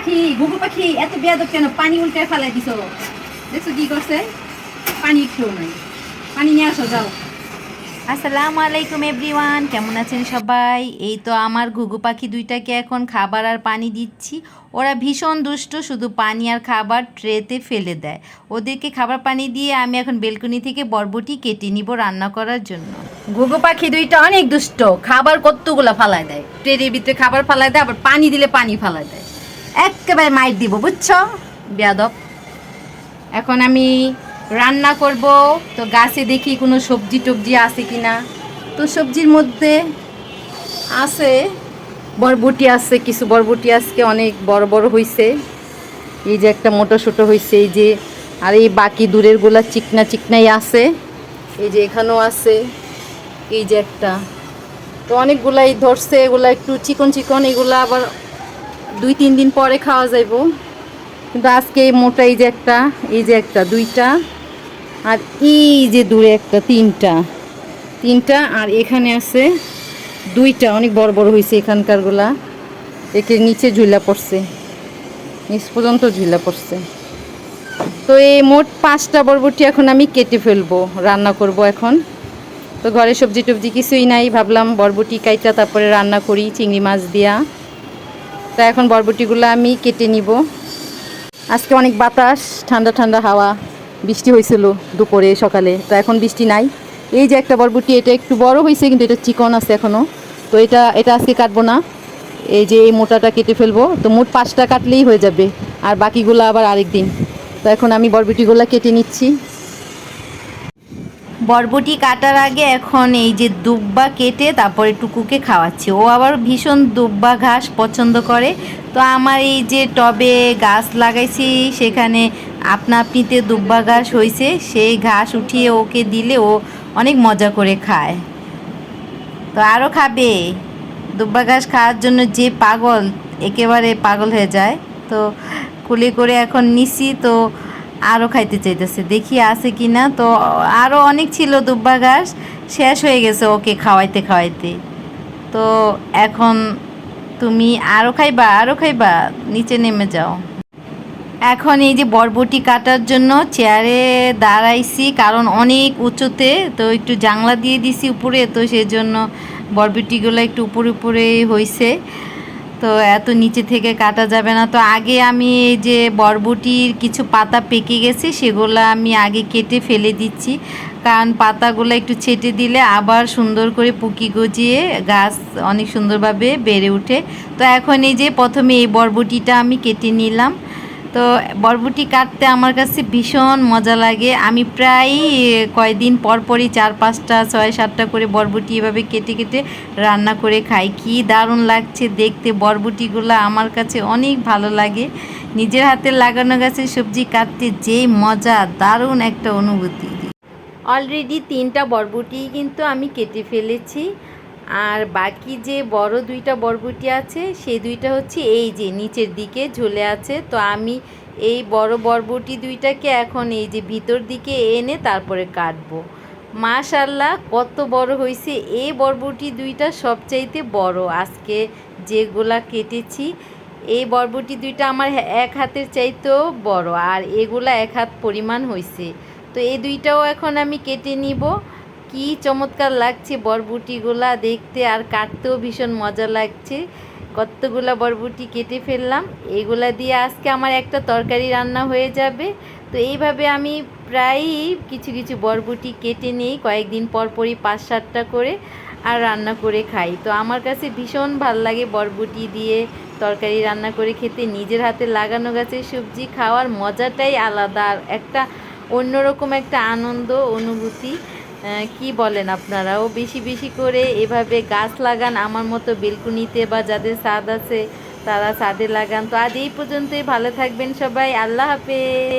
পাখি ঘুঘু পাখি এত বেয়াদব কেন? পানি উল্টে ফেলাই দিছো। দেখছ কি করছে? পানি একটু নাই। পানি নিয়ে আসো যাও। আসসালামু আলাইকুম এভরিওয়ান। কেমন আছেন সবাই? এই তো আমার ঘুঘু পাখি দুইটাকে এখন খাবার আর পানি দিচ্ছি। ওরা ভীষণ দুষ্ট শুধু পানি আর খাবার ট্রেতে ফেলে দেয়। ওদেরকে খাবার পানি দিয়ে আমি এখন বেলকনি থেকে বরবটি কেটে নিব রান্না করার জন্য। ঘুঘু পাখি দুইটা অনেক দুষ্ট। খাবার কতগুলা ফালাই দেয়? ট্রেনের ভিতরে খাবার ফালাই দেয় আবার পানি দিলে পানি ফালাই দেয়। একেবারে মাইট দিব, বুঝছ? বেয়াদব। এখন আমি রান্না করব, তো গাছে দেখি কোনো সবজি টবজি আছে কি না তো সবজির মধ্যে আছে বরবটি আছে, কিছু বরবটি আজকে অনেক বড় বড় হয়েছে এই যে একটা মোটা ছোটো হয়েছে এই যে, আর এই বাকি দূরেরগুলা চিকনা চিকনাই আছে। এই যে এখানেও আছে, এই যে একটা। তো অনেকগুলাই ধরছে, এগুলা একটু চিকন চিকন, এগুলা আবার দুই, তিন দিন পরে খাওয়া যাইব। কিন্তু আজকে এই মোটা এই যে একটা, এই যে একটা, দুইটা, আর এই যে দূরে একটা, তিনটা তিনটা, আর এখানে আছে দুইটা, অনেক বড় বড় হয়েছে এখানকারগুলা। একে নিচে ঝুলা পড়ছে, নিচ পর্যন্ত ঝুলা পড়ছে। তো এই মোট পাঁচটা বরবটি এখন আমি কেটে ফেলব, রান্না করব এখন। তো ঘরে সবজি টবজি কিছুই নাই, ভাবলাম বরবটি কাইটা তারপরে রান্না করি, চিংড়ি মাছ দিয়া। তা এখন বরবটিগুলো আমি কেটে নিব। আজকে অনেক বাতাস, ঠান্ডা ঠান্ডা হাওয়া, বৃষ্টি হয়েছিল দুপুরে, সকালে। তো এখন বৃষ্টি নাই। এই যে একটা বরবটি, এটা একটু বড় হয়েছে, কিন্তু এটা চিকন আছে এখনও তো এটা এটা আজকে কাটবো না। এই যে এই মোটাটা কেটে ফেলব। তো মোট পাঁচটা কাটলেই হয়ে যাবে। আর বাকিগুলো আবার আরেক দিন তো এখন আমি বরবটিগুলো কেটে নিচ্ছি। বরবটি কাটার আগে এখন এই যে দুব্বা কেটে তারপরে টুকুকে খাওয়াচ্ছি। ও আবার ভীষণ দুব্বা ঘাস পছন্দ করে। তো আমার এই যে টবে গাছ লাগাইছি, সেখানে আপনা আপনিতে দুব্বা ঘাস হয়েছে সেই ঘাস উঠিয়ে ওকে দিলে ও অনেক মজা করে খায়। তো আরও খাবে। দুব্বা ঘাস খাওয়ার জন্য যে পাগল, একেবারে পাগল হয়ে যায়। তো কুলি করে এখন নিছি। তো আরও খাইতে চাইতেছে। দেখি আছে কি না তো আরও অনেক ছিল দুব্বা ঘাস। শেষ হয়ে গেছে ওকে খাওয়াইতে খাওয়াইতে। তো এখন তুমি আরও খাইবা আরও খাইবা। নিচে নেমে যাও। এখন এই যে বরবটি কাটার জন্য চেয়ারে দাঁড়াইছি, কারণ অনেক উঁচুতে। তো একটু জাংলা দিয়ে দিছি উপরে। তো সেজন্য বরবটিগুলো একটু উপরে উপরে হয়েছে তো এত নিচে থেকে কাটা যাবে না। তো আগে আমি এই যে বরবটির কিছু পাতা পেকে গেছে, সেগুলো আমি আগে কেটে ফেলে দিচ্ছি। কারণ পাতাগুলো একটু ছেটে দিলে আবার সুন্দর করে পুকি গজিয়ে গাছ অনেক সুন্দরভাবে বেড়ে ওঠে। তো এখন এই যে প্রথমে এই বরবটিটা আমি কেটে নিলাম। তো বরবটি কাটতে আমার কাছে ভীষণ মজা লাগে। আমি প্রায় কয়দিন পর পরই চার পাঁচটা, ছয় সাতটা করে বরবটি এভাবে কেটে কেটে রান্না করে খাই। কি দারুণ লাগছে দেখতে। বরবটিগুলো আমার কাছে অনেক ভালো লাগে। নিজের হাতে লাগানো গাছের সবজি কাটতে যেই মজা, দারুণ একটা অনুভূতি। অলরেডি তিনটা বরবটি কিন্তু আমি কেটে ফেলেছি। আর বাকি যে বড় দুইটা বরবটি আছে, সেই দুইটা হচ্ছে এই যে নিচের দিকে ঝুলে আছে। তো আমি এই বড় বরবটি দুইটাকে এখন এই যে ভিতর দিকে এনে তারপরে কাটবো। মাশাল্লাহ কত বড় হয়েছে এই বরবটি দুইটা সবচাইতে বড়। আজকে যেগুলা কেটেছি, এই বরবটি দুইটা আমার এক হাতের চাইতেও বড়, আর এগুলা এক হাত পরিমাণ হয়েছে তো এই দুইটাও এখন আমি কেটে নিব। কি চমৎকার লাগছে বরবুটিগুলা দেখতে, আর কাটতেও ভীষণ মজা লাগছে। কতগুলা বরবুটি কেটে ফেললাম, এগুলা দিয়ে আজকে আমার একটা তরকারি রান্না হয়ে যাবে। তো এইভাবে আমি প্রায়ই কিছু কিছু বরবুটি কেটে নিই, কয়েকদিন পর পরই পাঁচ সাতটা করে আর রান্না করে খাই। তো আমার কাছে ভীষণ ভালো লাগে বরবুটি দিয়ে তরকারি রান্না করে খেতে। নিজের হাতে লাগানো গাছের সবজি খাওয়ার মজাটাই আলাদা, আর একটা অন্যরকম একটা আনন্দ, অনুভূতি। কি বলেন আপনারাও বেশি বেশি করে এভাবে গাছ লাগান, আমার মতো বেলকুনিতে বা যাদের স্বাদ আছে, তারা স্বাদে লাগান। তো আজ এই পর্যন্তই, ভালো থাকবেন সবাই। আল্লাহ হাফেজ।